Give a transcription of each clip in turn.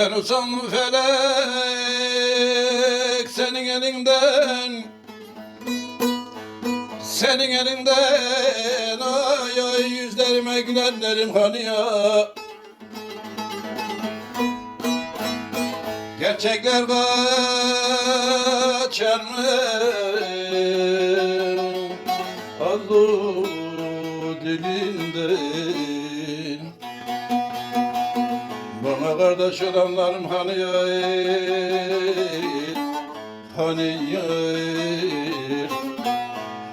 Ben usanlı felek senin elinden. Senin elinden ay ay yüzlerime gülenlerim ya Gerçekler kaçar mı? Allah dilinden kardeş olanlarım hani ya Hani ya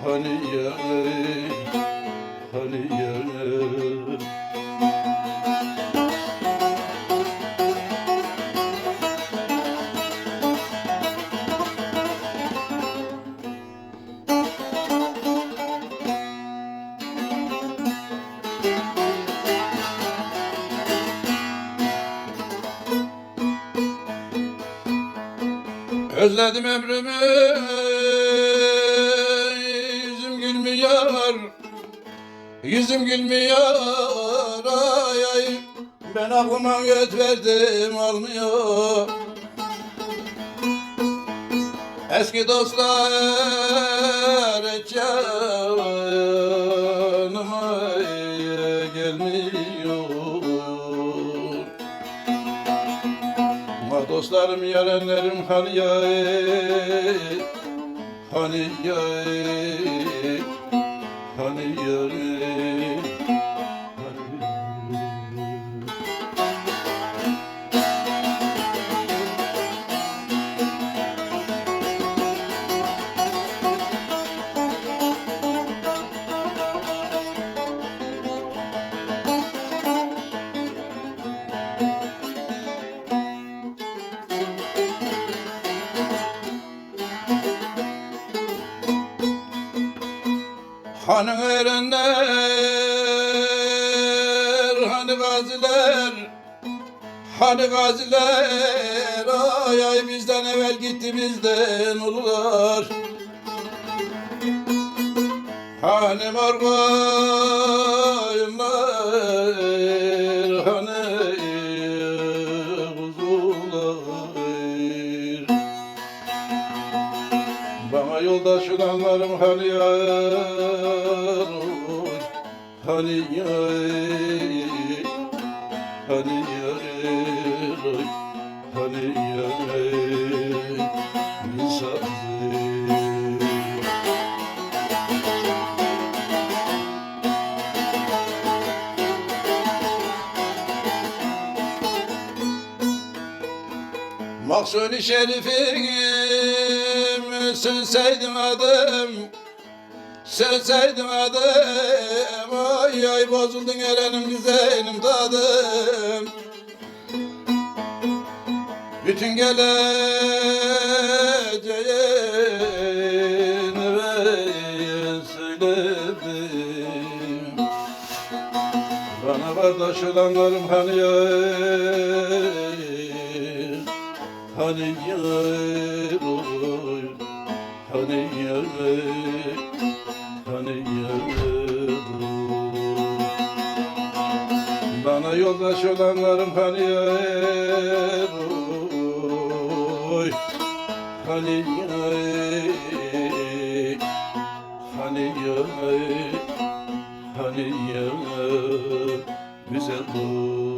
Hani ya Hani ya Özledim ömrümü Yüzüm gülmüyor. Yüzüm gülmüyor Ay ay. Ben aklıma göt verdim almıyor Eski dostlar hiç dostlarım yarenlerim hani ya Hani ya Hani erenler Hani gaziler Hani gaziler Ay ay bizden evvel gitti bizden ulular. Hani margaylar yar oy, Hani yar Hani yar oy, Hani yar Misafir Maksudi şerifim Senseydim adım Senseydim adım. Ay ay bozuldun erenim güzelim tadım. Bütün geleceğini ben söyledim? Bana kardeş olanlarım hani ya Hani yar oy Hani yar Hani Bana yoldaş olanlarım hani yar oy Hani yar Hani yar Hani yar Güzel oy